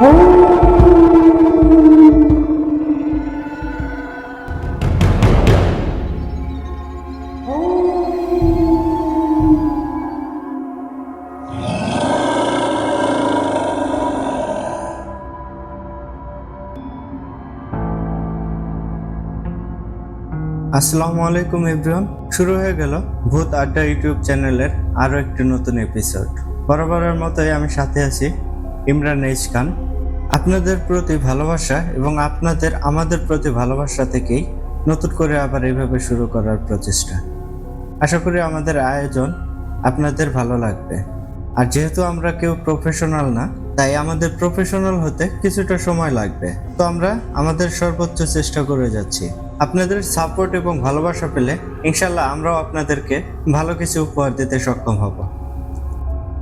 আসসালামু আলাইকুম, এভরিওয়ান। শুরু হয়ে গেল ভূত আড্ডা ইউটিউব চ্যানেলের আরও একটি নতুন এপিসোড। বরাবরের মতোই আমি সাথে আছি ইমরান এইচ খান। আপনাদের প্রতি ভালোবাসা এবং আপনাদের, আমাদের প্রতি ভালোবাসা থেকেই নতুন করে আবার এইভাবে শুরু করার প্রচেষ্টা। আশা করি আমাদের আয়োজন আপনাদের ভালো লাগবে। আর যেহেতু আমরা কেউ প্রফেশনাল না, তাই আমাদের প্রফেশনাল হতে কিছুটা সময় লাগবে। তো আমরা আমাদের সর্বোচ্চ চেষ্টা করে যাচ্ছি। আপনাদের সাপোর্ট এবং ভালোবাসা পেলে ইনশাল্লাহ আমরাও আপনাদেরকে ভালো কিছু উপহার দিতে সক্ষম হব।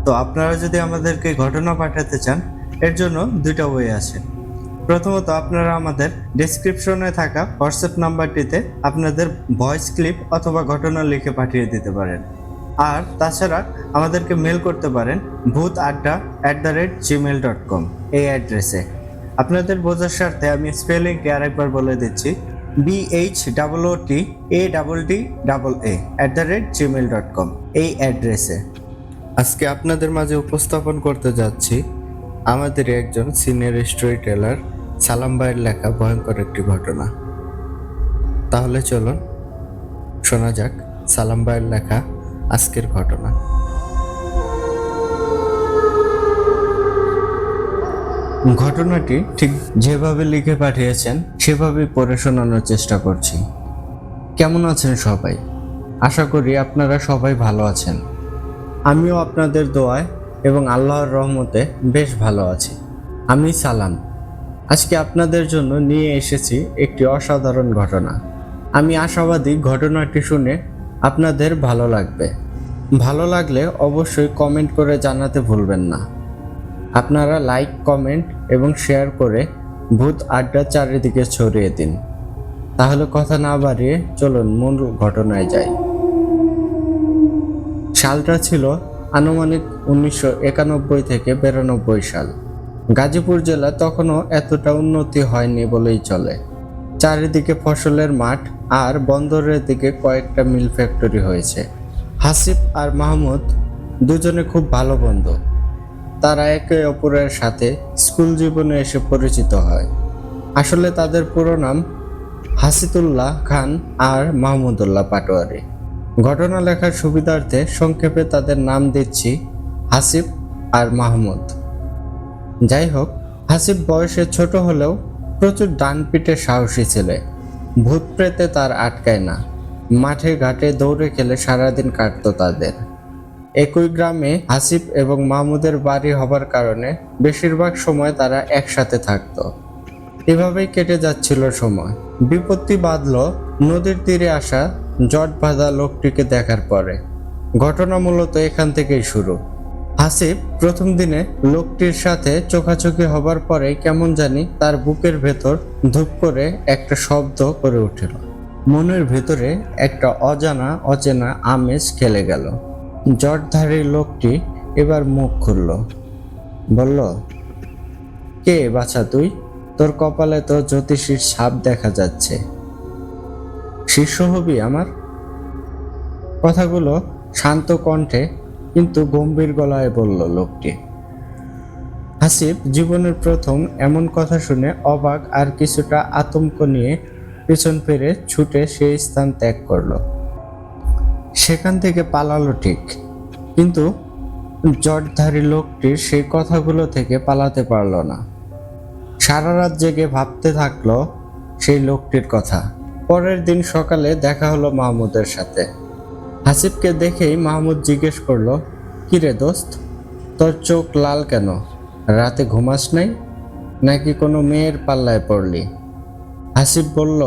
তো আপনারা যদি আমাদেরকে ঘটনা পাঠাতে চান এর জন্য দুইটা ওয়ে আছে। প্রথমত আপনারা আমাদের ডেসক্রিপশনে থাকা হোয়াটসঅ্যাপ নাম্বারটিতে আপনাদের ভয়েস ক্লিপ অথবা ঘটনা লিখে পাঠিয়ে দিতে পারেন। আর তাছাড়া আমাদেরকে মেল করতে পারেন Bhoot Adda at the rate Gmail dot com এই অ্যাড্রেসে। আপনাদের বোঝার স্বার্থে আমি স্পেলিংটি আরেকবার বলে দিচ্ছি B H double O T A double D double A at the rate Gmail dot com এই অ্যাড্রেসে। আজকে আপনাদের মাঝে উপস্থাপন করতে যাচ্ছি আমাদের একজন সিনিয়র স্টোরি টেলার সালাম ভাইয়ের লেখা ভয়ঙ্কর একটি ঘটনা। তাহলে চলুন, শোনা যাক সালাম ভাইয়ের লেখা আজকের ঘটনা। ঘটনাটি ঠিক যেভাবে লিখে পাঠিয়েছেন, সেভাবেই পড়ে শোনানোর চেষ্টা করছি। কেমন আছেন সবাই? আশা করি আপনারা সবাই ভালো আছেন। আমিও আপনাদের দোয়ায় এবং আল্লাহর রহমতে বেশ ভালো আছি। আমি সালাম। আজকে আপনাদের জন্য নিয়ে এসেছি একটি অসাধারণ ঘটনা। আমি আশাবাদী ঘটনাটি শুনে আপনাদের ভালো লাগবে। ভালো লাগলে অবশ্যই কমেন্ট করে জানাতে ভুলবেন না। আপনারা লাইক, কমেন্ট এবং শেয়ার করে ভূত আড্ডা চারিদিকে ছড়িয়ে দিন। তাহলে কথা না বাড়িয়ে চলুন মূল ঘটনায় যাই। সালটা ছিল আনুমানিক উনিশশো একানব্বই থেকে বিরানব্বই সাল। গাজীপুর জেলা তখনও এতটা উন্নতি হয়নি বলেই চলে। চারিদিকে ফসলের মাঠ আর বন্দরের দিকে কয়েকটা মিল ফ্যাক্টরি হয়েছে। হাসিফ আর মাহমুদ দুজনে খুব ভালো বন্ধু। তারা একে অপরের সাথে স্কুল জীবনে এসে পরিচিত হয়। আসলে তাদের পুরো নাম হাসিতুল্লাহ খান আর মাহমুদুল্লাহ পাটোয়ারি। ঘটনা লেখার সুবিধার্থে সংক্ষেপে তাদের নাম দিচ্ছি হাসিব আর মাহমুদ। যাই হোক হাসিব বয়সে ছোট হলেও প্রচুর ডান পিঠে সাহসী ছেলে। ভূত প্রেতে তার আটকায় না। মাঠে ঘাটে দৌড়ে খেলে সারাদিন কাটতো তাদের। একই গ্রামে হাসিব এবং মাহমুদের বাড়ি হবার কারণে বেশিরভাগ সময় তারা একসাথে থাকত। এভাবেই কেটে যাচ্ছিল সময়। বিপত্তি বাঁধল নদীর তীরে আসা জট বাঁধা লোকটিকে দেখার পরে। ঘটনা মূলত এখান থেকেই শুরু। হাসিব প্রথম দিনে লোকটির সাথে চোখাচোখি হবার পরে কেমন জানি তার বুকের ভেতর ধূপ করে একটা শব্দ করে উঠল। মনের ভেতরে একটা অজানা, অচেনা আমেজ খেলে গেল। জটধারী লোকটি এবার মুখ খুলল। বলল, কে বাছা তুই? তোর কপালে তো জ্যোতিষীর সাপ দেখা যাচ্ছে। শিষ্য হবি আমার? কথাগুলো শান্ত কণ্ঠে কিন্তু গম্ভীর গলায় বলল লোকটি। হাসিব জীবনের প্রথম এমন কথা শুনে অবাক আর কিছুটা আতঙ্ক নিয়ে পেছন ফিরে ছুটে সেই স্থান ত্যাগ করল। সেখান থেকে পালালো ঠিক, কিন্তু জটধারী লোকটির সেই কথাগুলো থেকে পালাতে পারল না। সারা রাত জেগে ভাবতে থাকল সেই লোকটির কথা। পরের দিন সকালে দেখা হলো মাহমুদের সাথে। হাসিবকে দেখেই মাহমুদ জিজ্ঞেস করল, কিরে দোস্ত, তোর চোখ লাল কেন? রাতে ঘুমাস নাই? নাকি কোনো মেয়ের পাল্লায় পড়লি? হাসিব বলল,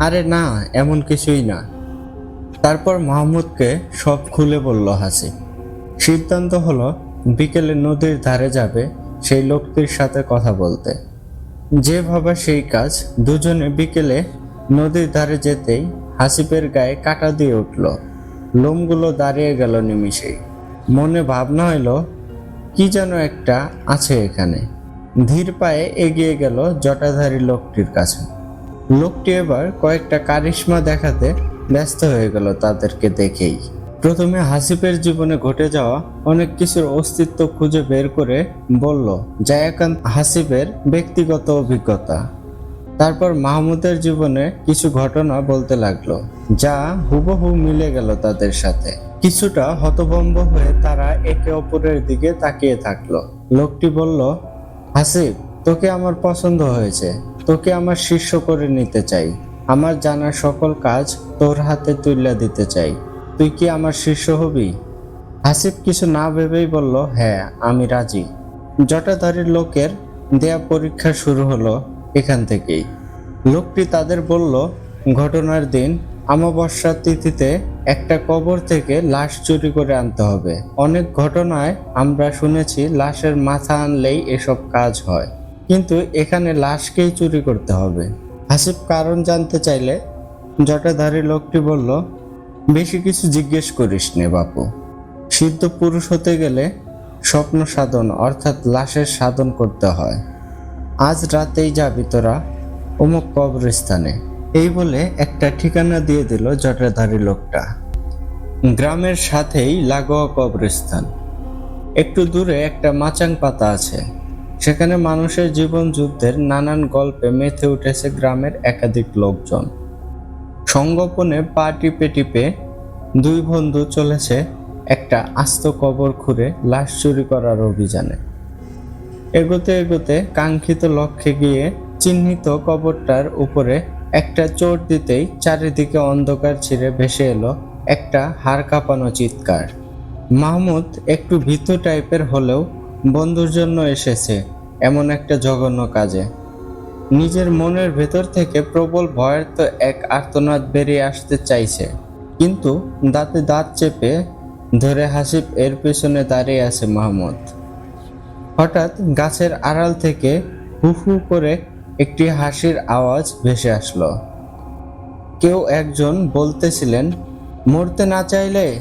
আরে না, এমন কিছুই না। তারপর মাহমুদকে সব খুলে বলল হাসিব। সিদ্ধান্ত হলো, বিকেলে নদীর ধারে যাবে সেই লোকটির সাথে কথা বলতে। যে ভাবা সেই কাজ দুজনে বিকেলে নদীর ধারে যেতেই হাসিপের গায়ে কাটা দিয়ে উঠল। লোমগুলো দাঁড়িয়ে গেল নিমিষেই। মনে ভাবনা হইল, কি যেন একটা আছে এখানে। ধীর পায়ে এগিয়ে গেল জটাধারী লোকটির কাছে। লোকটি এবার কয়েকটা কারিশমা দেখাতে ব্যস্ত হয়ে গেল তাদেরকে দেখেই। প্রথমে হাসিফের জীবনে ঘটে যাওয়া অনেক কিছুর অস্তিত্ব খুঁজে বের করে বলল যা একান্ত হাসিফের ব্যক্তিগত অভিজ্ঞতা। তারপর মাহমুদের জীবনে কিছু ঘটনা বলতে লাগল, যা হুবহু মিলে গেল তাদের সাথে। কিছুটা হতভম্ব হয়ে তারা একে অপরের দিকে তাকিয়ে থাকল। লোকটি বলল, হাসিব, তোকে আমার পছন্দ হয়েছে। তোকে আমার শিষ্য করে নিতে চাই। আমার জানা সকল কাজ তোর হাতে তুলে দিতে চাই। তুই কি আমার শিষ্য হবি? হাসিব কিছু না ভেবেই বলল হ্যাঁ আমি রাজি। জটাধারীর লোকের দেয়া পরীক্ষা শুরু হলো এখান থেকেই। লোকটি তাদের বলল, ঘটনার দিন অমাবস্যার তিথিতে একটা কবর থেকে লাশ চুরি করে আনতে হবে। অনেক ঘটনায় আমরা শুনেছি লাশের মাথা আনলেই এসব কাজ হয়। কিন্তু এখানে লাশকেই চুরি করতে হবে। হাসিব কারণ জানতে চাইলে জটাধারী লোকটি বলল, বেশি কিছু জিজ্ঞেস করিস নে বাপু। সিদ্ধ পুরুষ হতে গেলে স্বপ্ন সাধন অর্থাৎ লাশের সাধন করতে হয়। আজ রাতেই যাবি তোরা অমুক কবরস্থানে। এই বলে একটা ঠিকানা দিয়ে দিল জটাধারী লোকটা। গ্রামের সাথেই লাগোয়া কবরস্থান। একটু দূরে একটা মাচাং পাতা আছে। সেখানে মানুষের জীবন যুদ্ধের নানান গল্পে মেতে উঠেছে গ্রামের একাধিক লোকজন। সংগোপনে পা টিপে টিপে দুই বন্ধু চলেছে একটা আস্ত কবর খুঁড়ে লাশ চুরি করার অভিযানে। এগোতে এগোতে কাঙ্ক্ষিত লক্ষ্যে গিয়ে চিহ্নিত কবরটার উপরে একটা চোট দিতেই চারিদিকে অন্ধকার ছিঁড়ে ভেসে এলো একটা হাড় কাঁপানো চিৎকার। মাহমুদ একটু ভীতু টাইপের হলেও বন্ধুর জন্য এসেছে এমন একটা জঘন্য কাজে। নিজের মনের ভেতর থেকে প্রবল ভয়ের তো এক আর্তনাদ বেরিয়ে আসতে চাইছে। কিন্তু দাঁতে দাঁত চেপে ধরে হাসিব এর পেছনে দাঁড়িয়ে আছে মাহমুদ। হঠাৎ গাছের আড়াল থেকে হু হু করে একটি হাসির আওয়াজ ভেসে আসলো। কেউ একজন বলতেছিলেন, মরতে না চাইলে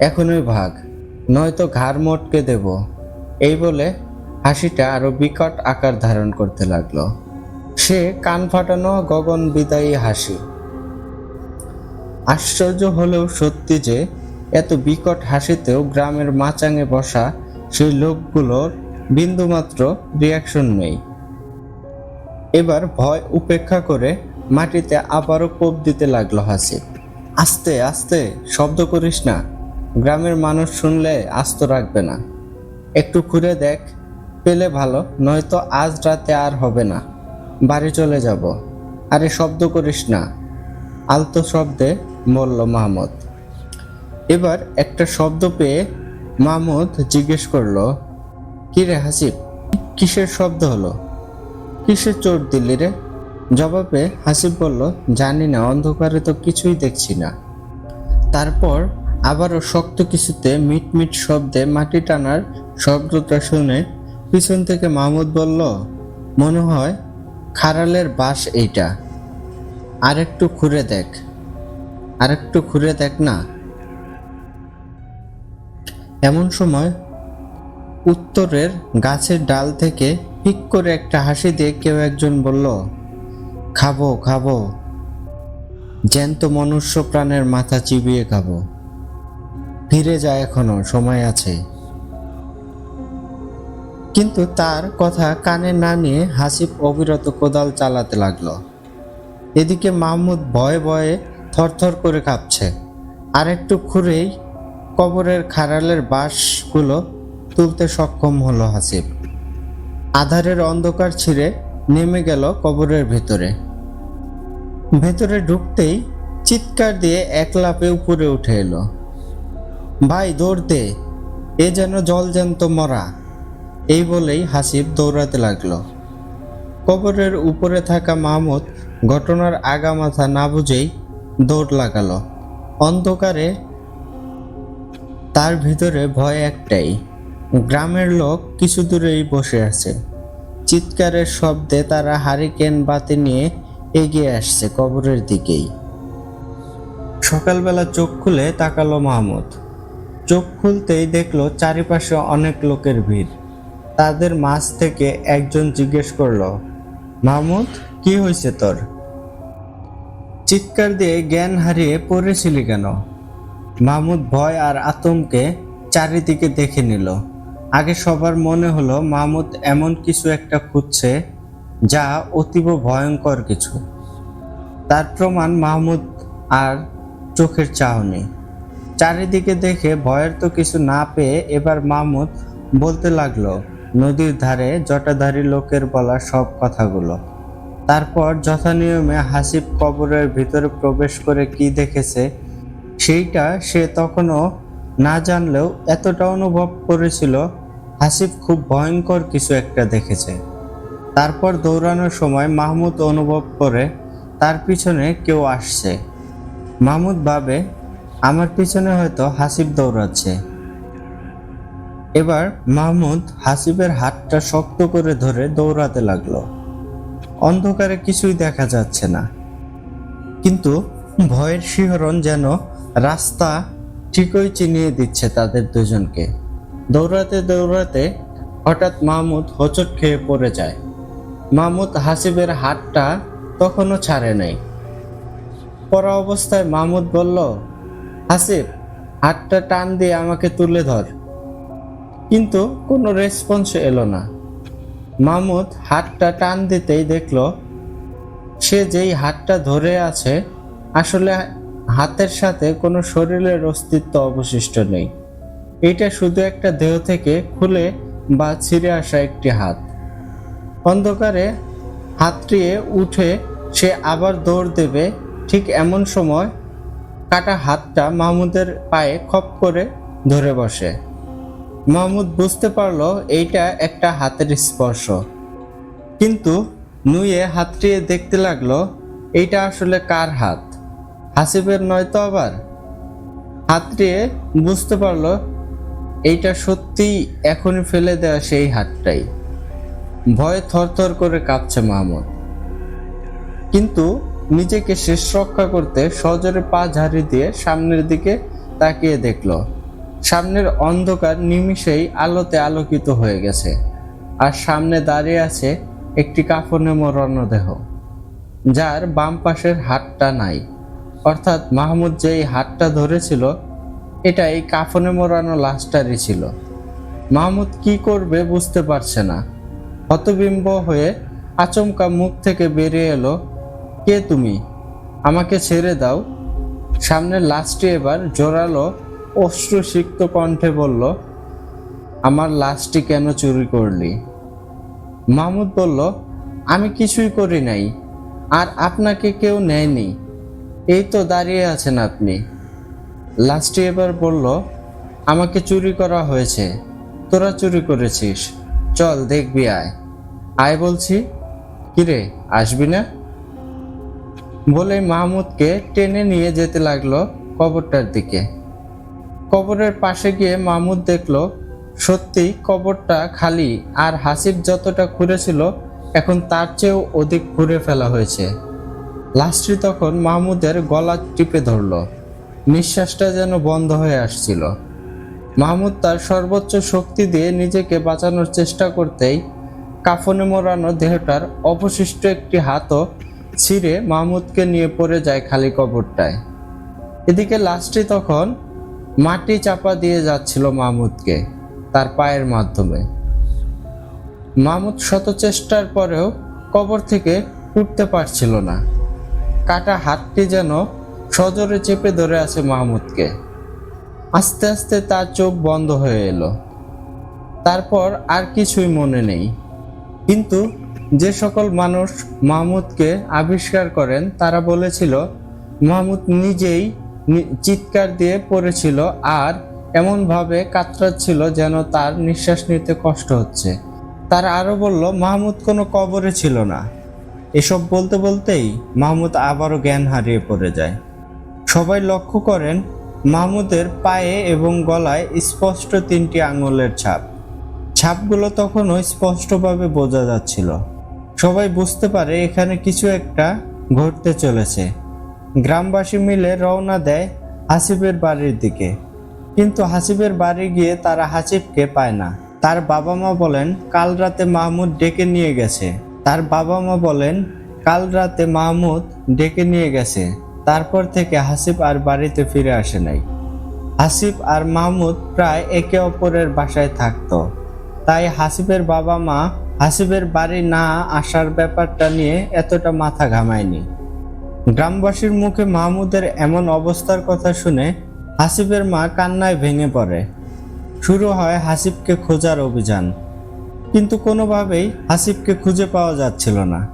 এখনই ভাগ, নয়তো ঘাড় মটকে দেব। এই বলে হাসিটা আরও বিকট আকার ধারণ করতে লাগল। সে কান ফাটানো গগন বিদায়ী হাসি। আশ্চর্য হলেও সত্যি যে, এত বিকট হাসিতেও গ্রামের মাচাঙে বসা সেই লোকগুলোর বিন্দুমাত্র রিয়াকশন নেই। এবার ভয় উপেক্ষা করে মাটিতে আবারও কোপ দিতে লাগল হাসি আস্তে আস্তে, শব্দ করিস না। গ্রামের মানুষ শুনলে আস্ত রাখবে না। একটু ঘুরে দেখ, পেলে ভালো, নয়তো আজ রাতে আর হবে না। বাড়ি চলে যাব। আরে শব্দ করিস না। আলতো শব্দে বলল মাহমুদ। এবার একটা শব্দ পেয়ে মাহমুদ জিজ্ঞেস করল কি রে হাসিব, কিসের শব্দ হলো? কিসের চোট দিলি রে? জবাবে হাসিব বলল, জানি না, অন্ধকারে তো কিছুই দেখছি না। তারপর আবারও শক্ত কিছুতে মিটমিট শব্দে মাটি টানার শব্দটা শুনে পিছন থেকে মাহমুদ বলল, মনে হয় খারালের বাস এইটা। আরেকটু ঘুরে দেখ। আরেকটু ঘুরে দেখ না। এমন সময় উত্তরের গাছের ডাল থেকে ঠিক করে একটা হাসি দিয়ে কেউ একজন বলল, খাব খাব। জ্যান্ত মনুষ্য প্রাণের মাথা চিবিয়ে খাব। ফিরে যায় এখনও, সময় আছে। কিন্তু তার কথা কানে না নিয়ে হাসিব অবিরত কোদাল চালাতে লাগল। এদিকে মাহমুদ ভয়ে ভয়ে থরথর করে কাঁপছে। আর একটু খুঁড়েই কবরের খাড়ালের বাঁশগুলো তুলতে সক্ষম হলো হাসিব। আধারের অন্ধকার ছিঁড়ে নেমে গেল কবরের ভেতরে। ভেতরে ঢুকতেই চিৎকার দিয়ে এক লাফে উপরে উঠে এলো। ভাই, দৌড় দে। এ যেন জল জলজ্যান্ত মরা। এই বলেই হাসিব দৌড়াতে লাগল। কবরের উপরে থাকা মাহমুদ ঘটনার আগামাথা না বুঝেই দৌড় লাগালো। অন্ধকারে তার ভিতরে ভয় একটাই। গ্রামের লোক কিছু দূরেই বসে আছে। চিৎকারের শব্দে তারা হারিকেন বাতি নিয়ে এগিয়ে আসছে কবরের দিকেই। সকালবেলা চোখ খুলে তাকালো মাহমুদ। চোখ খুলতেই দেখল চারিপাশে অনেক লোকের ভিড়। তাদের মাঝ থেকে একজন জিজ্ঞেস করল, মাহমুদ, কি হয়েছে তোর? চিৎকার দিয়ে জ্ঞান হারিয়ে পড়েছিলি কেন? মাহমুদ ভয় আর আতঙ্কে চারিদিকে দেখে নিল। আগে সবার মনে হলো মাহমুদ এমন কিছু একটা খুঁজছে যা অতীব ভয়ঙ্কর কিছু। তার প্রমাণ মাহমুদ আর চোখের চাহনি। চারিদিকে দেখে ভয়ের তো কিছু না পেয়ে এবার মাহমুদ বলতে লাগল, নদীর ধারে জটাধারী লোকের বলা সব কথাগুলো। তারপর যথানিয়মে হাসিব কবরের ভিতরে প্রবেশ করে কি দেখেছে, সেইটা সে তখনও না জানলেও এতটা অনুভব করেছিল হাসিব খুব ভয়ঙ্কর কিছু একটা দেখেছে। তারপর দৌড়ানোর সময় মাহমুদ অনুভব করে, তার পিছনে কেউ আসছে। মাহমুদ ভাবে, আমার পিছনে হয়তো হাসিফ দৌড়াচ্ছে। এবার মাহমুদ হাসিবের হাতটা শক্ত করে ধরে দৌড়াতে লাগল। অন্ধকারে কিছুই দেখা যাচ্ছে না। কিন্তু ভয়ের শিহরণ যেন রাস্তা ঠিকই চিনিয়ে দিচ্ছে তাদের দুজনকে। দৌড়াতে দৌড়াতে হঠাৎ মাহমুদ হোঁচট খেয়ে পড়ে যায়। মাহমুদ হাসিবের হাতটা তখনও ছাড়ে নাই। পরা অবস্থায় মাহমুদ বলল, হাসিব, হাতটা টান দিয়ে আমাকে তুলে ধর। কিন্তু কোনো রেসপন্স এলো না। মাহমুদ হাতটা টান দিতেই দেখল, সে যেই হাতটা ধরে আছে, আসলে হাতের সাথে কোনো শরীরের অস্তিত্ব অবশিষ্ট নেই। এটা শুধু একটা দেহ থেকে খুলে বা ছিঁড়ে আসা একটি হাত। অন্ধকারে হাতটিয়ে উঠে সে আবার দৌড় দেবে, ঠিক এমন সময় কাটা হাতটা মাহমুদের পায়ে খপ করে ধরে বসে। মাহমুদ বুঝতে পারল এইটা একটা হাতের স্পর্শ। কিন্তু নুয়ে হাতটিয়ে দেখতে লাগল, এইটা আসলে কার হাত? হাসিবের নয় তো আবার? হাতটিয়ে বুঝতে পারল এইটা সত্যিই এখনই ফেলে দেওয়া সেই হাতটাই। ভয়ে থরথর করে কাঁপছে মাহমুদ কিন্তু নিজেকে শেষ রক্ষা করতে সজোরে পা ঝাড়ি দিয়ে সামনের দিকে তাকিয়ে দেখল, সামনের অন্ধকার নিমিষেই আলোতে আলোকিত হয়ে গেছে, আর সামনে দাঁড়িয়ে আছে একটি কাফনে মোড়ানো দেহ যার বাম পাশের হাতটা নাই। অর্থাৎ মাহমুদ যেই হাতটা ধরেছিল এটা এই কাফনে মোড়ানো লাশটারই ছিল। মাহমুদ কি করবে বুঝতে পারছে না। হতবিম্ব হয়ে আচমকা মুখ থেকে বেরিয়ে এলো, কে তুমি? আমাকে ছেড়ে দাও। সামনের লাশটি এবার জোরালো, অশ্রুসিক্ত কণ্ঠে বলল, আমার লাশটি কেন চুরি করলি? মাহমুদ বলল, আমি কিছুই করি নাই, আর আপনাকে কেউ নেয়নি। এই তো দাঁড়িয়ে আছেন আপনি। লাশটি এবার বলল, আমাকে চুরি করা হয়েছে। তোরা চুরি করেছিস। চল দেখবি আয়। আয় বলছি? কিরে, আসবি না? বলে মাহমুদকে টেনে নিয়ে যেতে লাগল কবরটার দিকে। কবরের পাশে গিয়ে মাহমুদ দেখল সত্যি কবরটা খালি আর হাসিব যতটা খুঁড়েছিল এখন তার চেয়েও অধিক খুঁড়ে ফেলা হয়েছে। লাশটি তখন মাহমুদের গলা টিপে ধরলো। নিঃশ্বাসটা যেন বন্ধ হয়ে আসছিল। মাহমুদ তার সর্বোচ্চ শক্তি দিয়ে নিজেকে বাঁচানোর চেষ্টা করতেই কাফনে মোড়ানো দেহটার অবশিষ্ট একটি হাতও ছিঁড়ে মাহমুদকে নিয়ে পড়ে যায় খালি কবরটায়। এদিকে লাশটি তখন মাটি চাপা দিয়ে যাচ্ছিল মাহমুদকে তার পায়ের মাধ্যমে। মাহমুদ শত চেষ্টার পরেও কবর থেকে উঠতে পারছিল না। কাটা হাতটি যেন সজোরে চেপে ধরে আছে মাহমুদকে। আস্তে আস্তে তার চোখ বন্ধ হয়ে এলো। তারপর আর কিছুই মনে নেই। কিন্তু যে সকল মানুষ মাহমুদকে আবিষ্কার করেন, তারা বলেছিল, মাহমুদ নিজেই চিৎকার দিয়ে পড়েছিল আর এমনভাবে কাতরাচ্ছিল যেন তার নিঃশ্বাস নিতে কষ্ট হচ্ছে। তারা আরও বলল, মাহমুদ কোনো কবরে ছিল না। এসব বলতে বলতেই মাহমুদ আবারও জ্ঞান হারিয়ে পড়ে যায়। সবাই লক্ষ্য করেন, মাহমুদের পায়ে এবং গলায় স্পষ্ট তিনটি আঙুলের ছাপ। ছাপগুলো তখনও স্পষ্টভাবে বোঝা যাচ্ছিল। সবাই বুঝতে পারে এখানে কিছু একটা ঘটতে চলেছে। গ্রামবাসী মিলে রওনা দেয় হাসিবের বাড়ির দিকে। কিন্তু হাসিবের বাড়ি গিয়ে তারা হাসিবকে পায় না। তার বাবা মা বলেন, কাল রাতে মাহমুদ ডেকে নিয়ে গেছে। তার বাবা মা বলেন, কাল রাতে মাহমুদ ডেকে নিয়ে গেছে। তারপর থেকে হাসিব আর বাড়িতে ফিরে আসে নাই। হাসিব আর মাহমুদ প্রায় একে অপরের বাসায় থাকত। তাই হাসিবের বাবা মা হাসিবের বাড়ি না আসার ব্যাপারটা নিয়ে এতটা মাথা ঘামায়নি। গ্রামবাসীর মুখে মাহমুদের এমন অবস্থার কথা শুনে হাসিবের মা কান্নায় ভেঙে পড়ে। শুরু হয় হাসিবকে খোঁজার অভিযান। কিন্তু কোনোভাবেই হাসিবকে খুঁজে পাওয়া যাচ্ছিল না।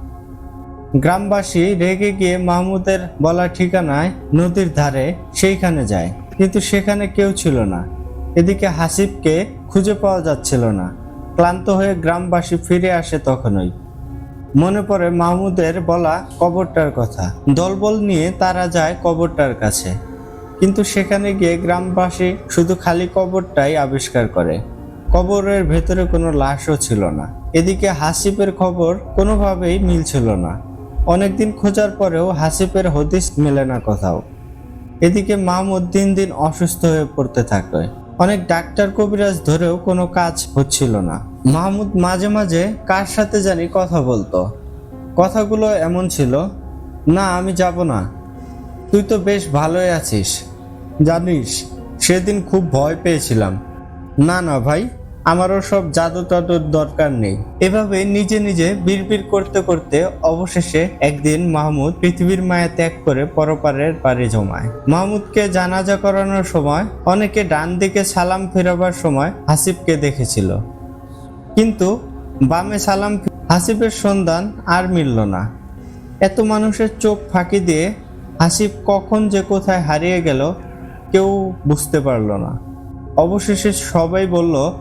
গ্রামবাসী রেগে গিয়ে মাহমুদের বলা ঠিকানায় নদীর ধারে সেইখানে যায়। কিন্তু সেখানে কেউ ছিল না। এদিকে হাসিবকে খুঁজে পাওয়া যাচ্ছিল না। ক্লান্ত হয়ে গ্রামবাসী ফিরে আসে তখনই। মনে পড়ে মাহমুদের বলা কবরটার কথা। দলবল নিয়ে তারা যায় কবরটার কাছে। কিন্তু সেখানে গিয়ে গ্রামবাসী শুধু খালি কবরটাই আবিষ্কার করে। কবরের ভেতরে কোনো লাশও ছিল না। এদিকে হাসিবের খবর কোনোভাবেই মিলছিল না। অনেকদিন খোঁজার পরেও হাসিবের হদিস মেলে না কোথাও। এদিকে মাহমুদ দিন দিন অসুস্থ হয়ে পড়তে থাকে। অনেক ডাক্তার কবিরাজ ধরেও কোনো কাজ হচ্ছিল না। মাহমুদ মাঝে মাঝে কার সাথে জানি কথা বলতো। কথাগুলো এমন ছিল, না, আমি যাব না। তুই তো বেশ ভালোই আছিস। জানিস, সেদিন খুব ভয় পেয়েছিলাম। না না ভাই। আমারও সব জাদু টাদুর দরকার নেই। এভাবে নিজে নিজে বিড়বিড় করতে করতে অবশেষে একদিন মাহমুদ পৃথিবীর মায়া ত্যাগ করে পরপারের পাড়ি জমায়। মাহমুদকে জানাজা করানোর সময় অনেকে ডান দিকে সালাম ফেরাবার সময় হাসিবকে দেখেছিল। কিন্তু বামে সালাম হাসিবের সন্ধান আর মিলল না। এত মানুষের চোখ ফাঁকি দিয়ে হাসিব কখন যে কোথায় হারিয়ে গেল কেউ বুঝতে পারল না। অবশেষে সবাই বলল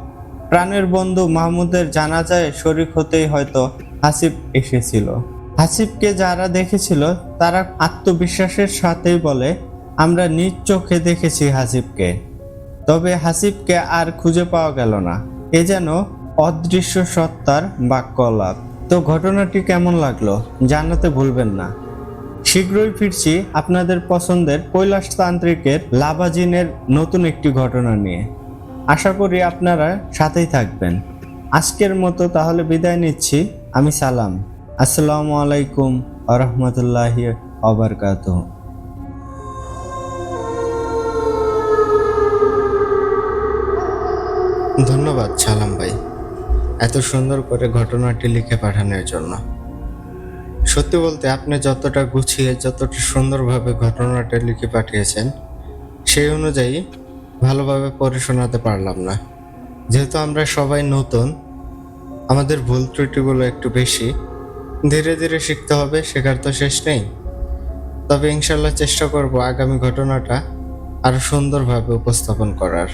প্রাণের বন্ধু মাহমুদের জানাজায় শরিক হতেই হয়তো হাসিব এসেছিল। হাসিবকে যারা দেখেছিল, তারা আত্মবিশ্বাসের সাথেই বলে, আমরা নিজ চোখে দেখেছি হাসিবকে। তবে হাসিবকে আর খুঁজে পাওয়া গেল না। এ যেন অদৃশ্য সত্তার বাক্যলাপ। তো ঘটনাটি কেমন লাগল, জানাতে ভুলবেন না। শীঘ্রই ফিরছি আপনাদের পছন্দের কৈলাসতান্ত্রিকের লাভাজিনের নতুন একটি ঘটনা নিয়ে। আশা করি আপনারা সাথেই থাকবেন। আজকের মতো তাহলে বিদায় নিচ্ছি। আমি সালাম। আসসালামু আলাইকুম আরহামতুল্লাহি অবরকাতুহ ধন্যবাদ সালাম ভাই। এত সুন্দর করে ঘটনাটি লিখে পাঠানোর জন্য। সত্যি বলতে আপনি যতটা গুছিয়ে, যতটা সুন্দরভাবে ঘটনাটা লিখে পাঠিয়েছেন, সেই অনুযায়ী ভালোভাবে পড়ে শোনাতে পারলাম না। যেহেতু আমরা সবাই নতুন, আমাদের ভুল ত্রুটিগুলো একটু বেশি, ধীরে ধীরে শিখতে হবে, শেখার তো শেষ নেই। তবে ইনশাল্লাহ চেষ্টা করব আগামী ঘটনাটা আরও সুন্দরভাবে উপস্থাপন করার।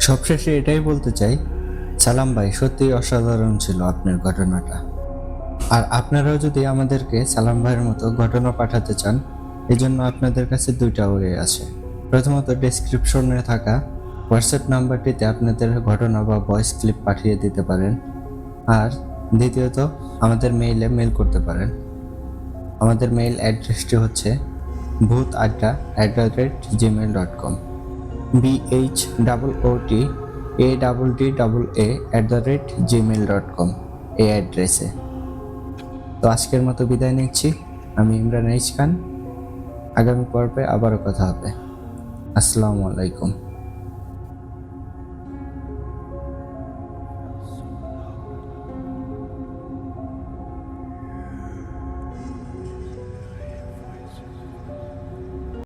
সবশেষে এটাই বলতে চাই, সালাম ভাই সত্যিই অসাধারণ ছিল আপনার ঘটনাটা। আর আপনারাও যদি আমাদেরকে সালাম ভাইয়ের মতো ঘটনা পাঠাতে চান এই জন্য আপনাদের কাছে দুইটা ওয়ে আছে। প্রথমত ডেসক্রিপশনে থাকা হোয়াটসঅ্যাপ নাম্বারটিতে আপনাদের ঘটনা বা ভয়েস ক্লিপ পাঠিয়ে দিতে পারেন। আর দ্বিতীয়ত, আমাদের মেইলে মেল করতে পারেন। আমাদের মেইল অ্যাড্রেসটি হচ্ছে Bhoot Adda at the rate Gmail dot com B H double O T A double D double A at the rate Gmail dot com এই অ্যাড্রেসে তো আজকের মতো বিদায় নিচ্ছি। আমি ইমরান এইচ খান। আগামী পর্বে আবারও কথা হবে। আসসালামু আলাইকুম।